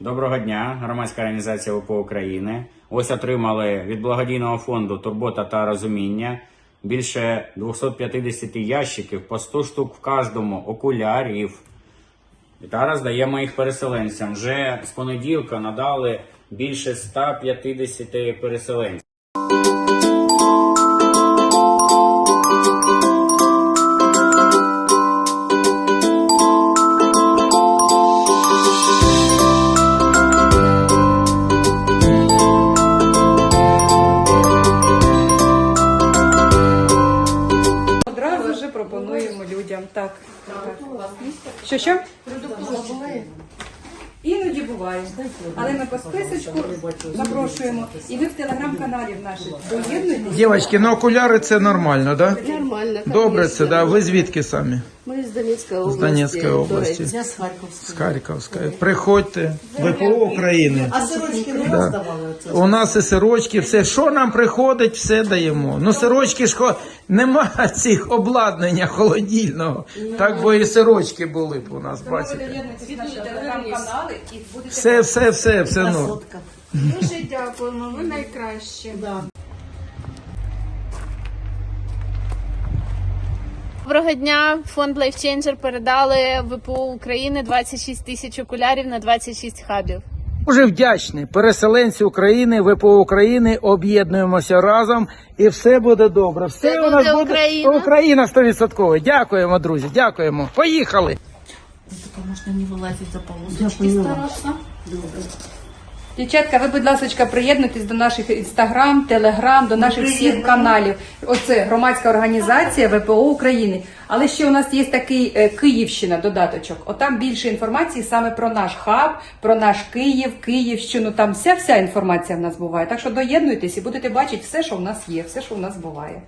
Доброго дня, громадська організація ВПО України. Ось отримали від благодійного фонду Турбота та розуміння більше 250 ящиків по 100 штук в кожному окулярів. І зараз даємо їх переселенцям. Вже з понеділка надали більше 150 переселенців. Людям. Так. так. Що що? Іноді буває. Але ми по списочку запрошуємо. І ви в телеграм-каналі в наших доєднуєтесь. Дівчатки, ну окуляри це нормально, да? Нормально. Добре, це да. Ви звідки самі? Ми з Донецької області. Донецької до області. речі. З Харківської. Приходьте. ВПО України. А сирочки не Да. роздавали? У нас і сирочки, все, що нам приходить, все даємо. Ну, сирочки ж хо... нема цих обладнання холодильного. Так бо і сирочки були б у нас, бачите. Все, все, все, все. Ну. Дуже дякуємо, ви найкращі. Доброго дня. Фонд LifeChanger передали ВПУ України 26 тисяч окулярів на 26 хабів. Дуже вдячний. Переселенці України, ВПО України, об'єднуємося разом і все буде добре. Все, Все у нас буде Україна. Україна 100%. Дякуємо, друзі. Дякуємо. Поїхали. Только можно не вылазить за полосочки стараться. Дівчатка, ви, будь ласка, приєднуйтесь до наших інстаграм, телеграм, до наших всіх каналів. Оце громадська організація ВПО України. Але ще у нас є такий е, Київщина додаточок. Отам більше інформації саме про наш хаб, про наш Київ, Київщину. Там вся вся інформація в нас буває. Так що доєднуйтесь і будете бачити все, що в нас є, все, що в нас буває.